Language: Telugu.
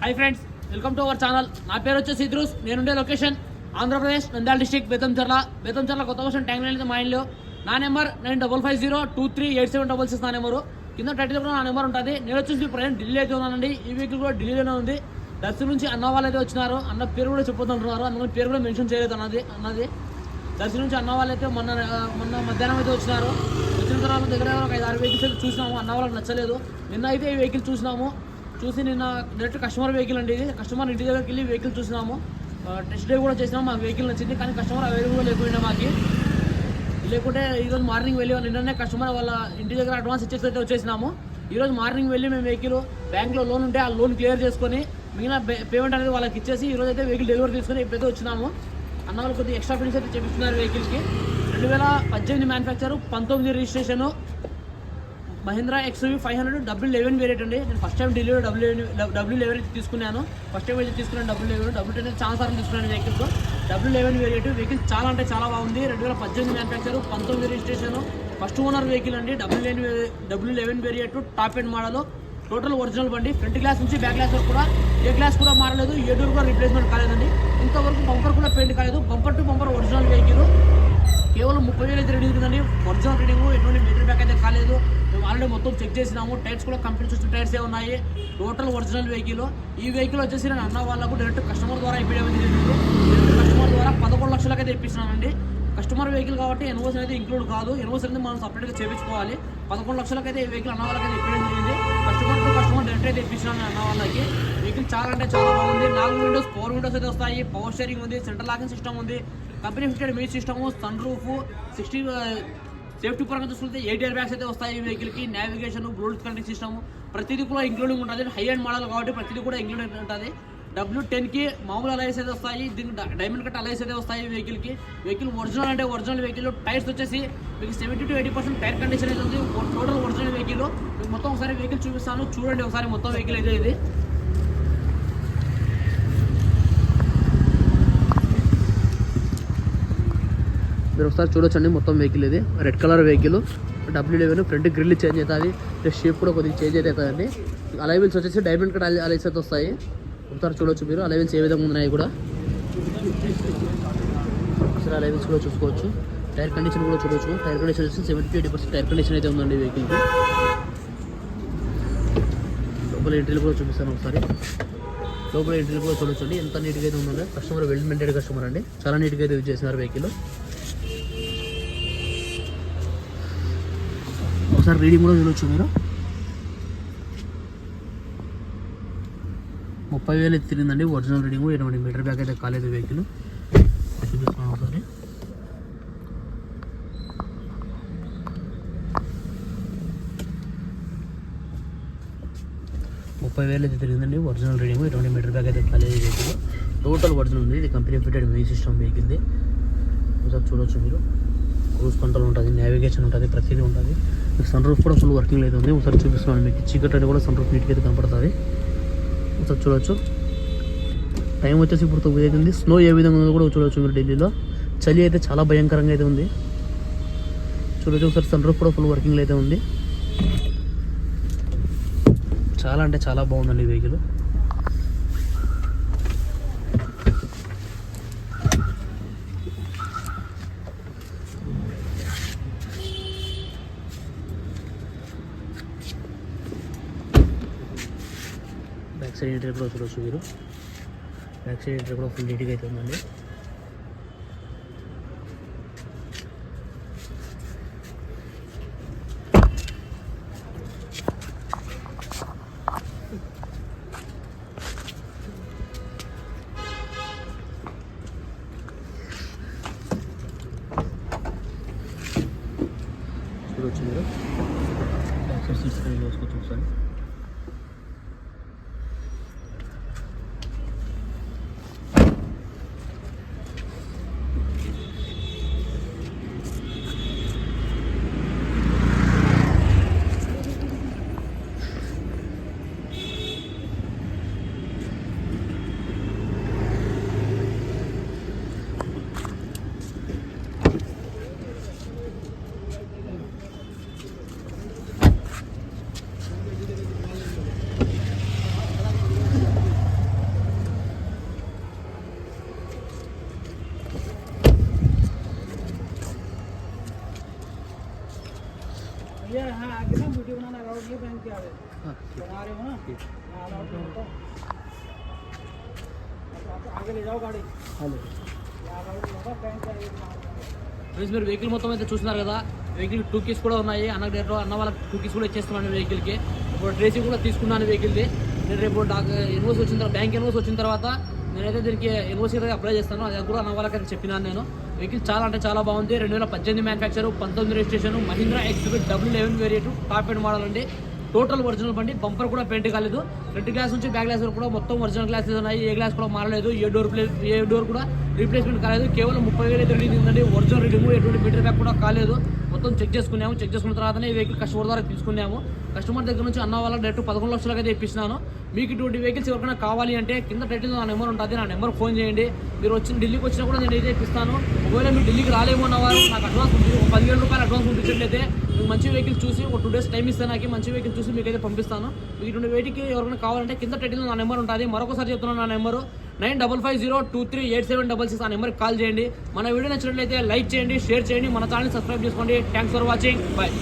Hi friends welcome to our channel నా పేరు వచ్చేసి ఇద్రూస్. నేనుండే లొకేషన్ ఆంధ్రప్రదేశ్ నంద్యాల డిస్ట్రిక్ట్ బేతంచర్ల బేతంచర్ల కొత్త వర్షం ట్యాంక్ లైన్ మా ఇంట్లో నా number nine double five zero two three eight seven double six నా నెంబరు. కింద టైటిల్ కూడా నా నెంబర్ ఉంటుంది. నేను వచ్చేసి ప్రజెంట్ ఢిల్లీ అయితే ఉన్నానండి. ఈ వెహికల్ కూడా ఢిల్లీలోనే ఉంది. దర్శనం నుంచి అన్న వాళ్ళు అయితే వచ్చినారు. అన్న పేరు కూడా చెప్పొద్దంటున్నారు. అందుకని పేరు కూడా మెన్షన్ చేయలేదు అన్నది అన్నది. దర్శనం నుంచి అన్న వాళ్ళు అయితే మొన్న మొన్న మధ్యాహ్నం అయితే వచ్చినారు. వచ్చిన తర్వాత దగ్గర దగ్గర ఒక ఐదు ఆరు వెహికల్స్ అయితే చూసినాము. అన్న వాళ్ళకి నచ్చలేదు. నిన్న అయితే ఈ వెహికల్ చూసినాము. చూసి నిన్న డైరెక్ట్ కస్టమర్ వెహికల్ అండి ఇది. కస్టమర్ ఇంటి దగ్గరికి వెళ్ళి వెహికల్ చూసినాము. టెస్ట్ డ్రైవ్ కూడా చేసినాము మాకు వెహికల్ నచ్చింది కానీ కస్టమర్ అవైలబుల్ లేకుండా మాకు. లేకుంటే ఈరోజు మార్నింగ్ వెళ్ళి నిన్ననే కస్టమర్ వాళ్ళ ఇంటి దగ్గర అడ్వాన్స్ ఇచ్చేసి అయితే వచ్చేసినాము. ఈరోజు మార్నింగ్ వెళ్ళి మేము వెహికల్ బ్యాంక్లో లోన్ ఉంటే ఆ లోన్ క్లియర్ చేసుకొని మిగిలిన పేమెంట్ అనేది వాళ్ళకి ఇచ్చేసి ఈరోజు అయితే వెహికల్ డెలివరీ తీసుకొని ఇప్పుడైతే వచ్చినాము. అన్న వాళ్ళు కొద్దిగా ఎక్స్ట్రా ఫినిష్ అయితే చేపిస్తున్నారు వెహికల్కి రెండు వేల పద్దెనిమిది మ్యానుఫ్యాక్చర్ పంతొమ్మిది registration Mahindra XUV five hundred W eleven variant అండి. నేను first time delivery W W eleven తీసుకున్నాను. ఫస్ట్ టైం అయితే తీసుకున్నాను డబ్ల్యూ లెవెన్ డబ్ల్యూ టెన్ చాలా సార్లు తీసుకున్నాను vehicles W eleven variant vehicle చాలా అంటే చాలా బాగుంది. రెండు వేల పద్దెనిమిది మ్యానుఫ్యాక్చర్ పంతొమ్మిది రిజిస్ట్రేషన్ ఫస్ట్ ఓనర్ వెహికల్ అండి. W eleven W eleven variant top end model total original బండి. ఫ్రంట్ గ్లాస్ నుంచి బ్యాక్ గ్లాస్ వరకు కూడా ఏ గ్లాస్ కూడా మారలేదు. ఏ డోర్ కూడా రిప్లేస్మెంట్ కాలేదండి. ఇంతవరకు బంపర్ కూడా పెయింట్ కాలేదు. Bumper to bumper original vehicle కేవలం ముప్పై వేలు అయితే రెడీ ఉందండి ఒరిజినల్ రీడింగ్ ఎటువంటి మీటర్ బ్యాక్ అయితే కాలేదు. మేము ఆల్రెడీ మొత్తం చెక్ చేసినాము. టైర్స్ కూడా కంపెనీ వచ్చిన టైర్స్ ఏ ఉన్నాయి. టోటల్ ఒరిజినల్ వెహికల్ ఈ వెహికల్ వచ్చేసి నేను అన్న వాళ్ళకు డైరెక్ట్ కస్టమర్ ద్వారా ఇప్పించడం జరిగింది డైరెక్ట్ కస్టమర్ ద్వారా పదకొండు లక్షలకైతే అయితే ఇప్పిస్తున్నానండి కస్టమర్ వెహికల్ కాబట్టి ఎన్ఓస్ అనేది ఇంక్లూడ్ కాదు. ఎన్ఓస్ అనేది మనం సపరేట్గా చేయించుకోవాలి పదకొండు లక్షలకైతే ఈ వెహికల్ అన్న వాళ్ళకైతే ఇప్పించడం జరిగింది. కస్టమర్ టు కస్టమర్ డైరెక్ట్ అయితే ఇప్పించాను అన్న వాళ్ళకి. వెహికల్ చాలా అంటే చాలా బాగుంది. నాలుగు విండోస్ పవర్ విండోస్ అయితే వస్తాయి. పవర్ షేరింగ్ ఉంది సెంట్రల్ లాకింగ్ సిస్టమ్ ఉంది. కంపెనీ ఫిఫ్టెడ్ మీ system sun roof sixty safety పరంగా చూసుకుంటే ఎయిట్ ఇయర్ బ్యాగ్స్ అయితే వస్తాయి. ఈ వెహికల్కి నావిగేషన్ బ్లూటూత్ కనెక్ట్ సిస్టమ్ ప్రతిదీ కూడా ఇంక్లూడింగ్ ఉంటుంది. హై అండ్ మోడల్ కాబట్టి ప్రతిదీ కూడా ఇంక్లూడింగ్ ఉంటుంది. డబ్ల్యూ టెన్కి మామూలు అలైస్ అయితే వస్తాయి. దీనికి డైమండ్ కట్ అలైస్ అయితే వస్తాయి ఈ వెహికల్కి వెహికల్ ఒరిజినల్ అంటే ఒరిజినల్ వెహికల్ టైర్స్ వచ్చేసి మీకు seventy two eighty percent tyre condition అయితే ఉంది. టోటల్ ఒరిజినల్ వెహికల్ మీకు మొత్తం ఒకసారి వెహికల్ చూపిస్తాను. చూడండి ఒకసారి మొత్తం వెహికల్ అయితే ఇది. మీరు ఒకసారి చూడొచ్చండి. మొత్తం వెహికల్ ఇది. Red colour vehicle W eleven front grille change అవుతుంది. షేప్ కూడా కొద్దిగా చేంజ్ అవుతుందండి. అలైవిల్స్ వచ్చేసి డైమండ్ కట్ అలైన్స్ అయితే వస్తాయి. ఒకసారి చూడొచ్చు మీరు. అలైవిల్స్ ఏ విధంగా ఉన్నాయి కూడా. ఒకసారి అలైవిల్స్ కూడా చూసుకోవచ్చు. టైర్ కండిషన్ కూడా చూడొచ్చు. టైర్ కండిషన్ వచ్చి seventy eighty percent tyre condition అయితే ఉందండి వెహికల్కి లోపల ఎంట్రీలు కూడా చూపిస్తాను ఒకసారి. లోపల ఎంట్రీలు కూడా చూడొచ్చండి. ఎంత నీట్గా అయితే ఉందండి కస్టమర్ వెల్ మెయింటైన్ కస్టమర్ అండి. చాలా నీట్గా అయితే యూజ్ చేసినారు వెహికల్ ఒకసారి రీడింగ్ కూడా చూడొచ్చు మీరు. ముప్పై వేలు అయితే తిరిగిందండి ఒరిజినల్ రీడింగ్ ఎటువంటి మీటర్ బ్యాక్ అయితే కాలేదు వెహికల్. చూపిస్తున్నాను ఒకసారి. ముప్పై వేలు అయితే తిరిగిందండి ఒరిజినల్ రీడింగ్ ఎటువంటి మీటర్ బ్యాక్ అయితే కాలేదు వెహికల్. టోటల్ ఒరిజినల్ ఉంది ఇది కంపెనీ ఫిటెడ్ మీ సిస్టమ్ వెహికల్ది. ఒకసారి చూడొచ్చు మీరు. క్రూజ్ కంట్రోల్ ఉంటుంది నావిగేషన్ ఉంటుంది ప్రతిదీ ఉంటుంది. మీకు సన్ రూఫ్ కూడా ఫుల్ వర్కింగ్ అయితే ఉంది. ఒకసారి చూపిస్తున్నాను మీకు. చీకటి అనేది కూడా సన్ రూఫ్ నీట్గా అయితే కనపడుతుంది. ఒకసారి చూడొచ్చు. టైం వచ్చేసి ఇప్పుడు తొమ్మిది అవుతుంది. స్నో ఏ విధంగా ఉందో కూడా చూడొచ్చు మీరు ఢిల్లీలో. చలి అయితే చాలా భయంకరంగా అయితే ఉంది. చూడొచ్చు ఒకసారి సన్ రూఫ్ కూడా ఫుల్ వర్కింగ్ అయితే ఉంది. చాలా అంటే చాలా బాగుందండి ఈ వెహికల్ సైడ్ ఎంట్రీ కూడా చూడొచ్చు మీరు బ్యాక్ సైడ్ ఎంట్రీ కూడా ఫుల్ నీట్గా అయితే ఉందండి చూడొచ్చు మీరు బ్యాక్ సైడ్ సీట్స్ కూడా చూసుకోవచ్చు ఒకసారి మీరు వెహికల్ మొత్తం అయితే చూస్తున్నారు కదా. వెహికల్ టూ కీస్ కూడా ఉన్నాయి. అన్న డేట్లో అన్న వాళ్ళకి టూ కీస్ కూడా ఇచ్చేస్తున్నాను వెహికల్కి ఇప్పుడు ట్రేసింగ్ కూడా తీసుకున్నాను వెహికల్ది నేను రేపు నాకు ఇన్వోస్ వచ్చిన తర్వాత బ్యాంక్ ఇన్వోస్ వచ్చిన తర్వాత నేనైతే దీనికి ఇన్వోస్ అయితే అప్లై చేస్తాను. అది కూడా అన్న వాళ్ళకి అయితే చెప్పినాను నేను. వెహికల్ చాలా అంటే చాలా బాగుంది. రెండు వేల పద్దెనిమిది మ్యానుఫ్యాక్చర్ పంతొమ్మిది registration Mahindra ఎక్స్బిట్ double eleven variant top end model అండి. టోటల్ ఒరిజినల్ బండి బంపర్ కూడా పెయింట్ కాలేదు. ఫ్రంట్ గ్లాస్ నుంచి బ్యాక్ గ్లాస్ వరకు కూడా మొత్తం ఒరిజినల్ గ్లాసెస్ ఉన్నాయి. ఏ గ్లాస్ కూడా మారలేదు. ఏ డోర్ ప్లేస్ ఏ డోర్ కూడా రీప్లేస్మెంట్ కాలేదు. కేవలం ముప్పై వేలు అయితే రీడింగ్ ఉందండి ఒరిజినల్ రీడింగ్ ఎటువంటి మీటర్ బ్యాక్ కూడా కాలేదు. మొత్తం చెక్ చేసుకున్నాము. చెక్ చేసుకున్న తర్వాతనే ఈ వెహికల్ కస్టమర్ ద్వారా తీసుకున్నాము. కస్టమర్ దగ్గర నుంచి అన్న వాళ్ళ డైరెక్ట్ పదకొండు లక్షలకి అయితే ఇప్పిస్తున్నాను. మీకు ఇటువంటి వెహికల్స్ ఎవరికైనా కావాలి అంటే కింద టైటిల్ నా నెంబర్ ఉంటుంది. నా నెంబర్ ఫోన్ చేయండి. మీరు వచ్చిన ఢిల్లీకి వచ్చినా కూడా నేను అయితే ఇప్పిస్తాను. ఒకవేళ మీరు ఢిల్లీకి రాలేమో అన్నవారు నాకు అడ్వాన్స్ పంపి ఒక పదివేల రూపాయలు అడ్వాన్స్ పంపించినట్లయితే మీకు మంచి వెహికల్ చూసి ఒక టూ డేస్ టైం ఇస్తాను నాకు మంచి వెహికల్ చూసి మీకు అయితే పంపిస్తాను. మీకు ఇటువంటి వెయిట్కి ఎవరికైనా కావాలంటే కింద టైటిల్ నా నెంబర్ ఉంటుంది. మరొకసారి చెప్తున్నాను నా number nine double five zero two three eight seven double six ఆ నెంబర్కి కాల్ చేయండి. మన వీడియో నచ్చినట్లయితే లైక్ చేయండి షేర్ చేయండి. మన ఛానల్ సబ్స్క్రైబ్ చేసుకోండి. Thanks for watching bye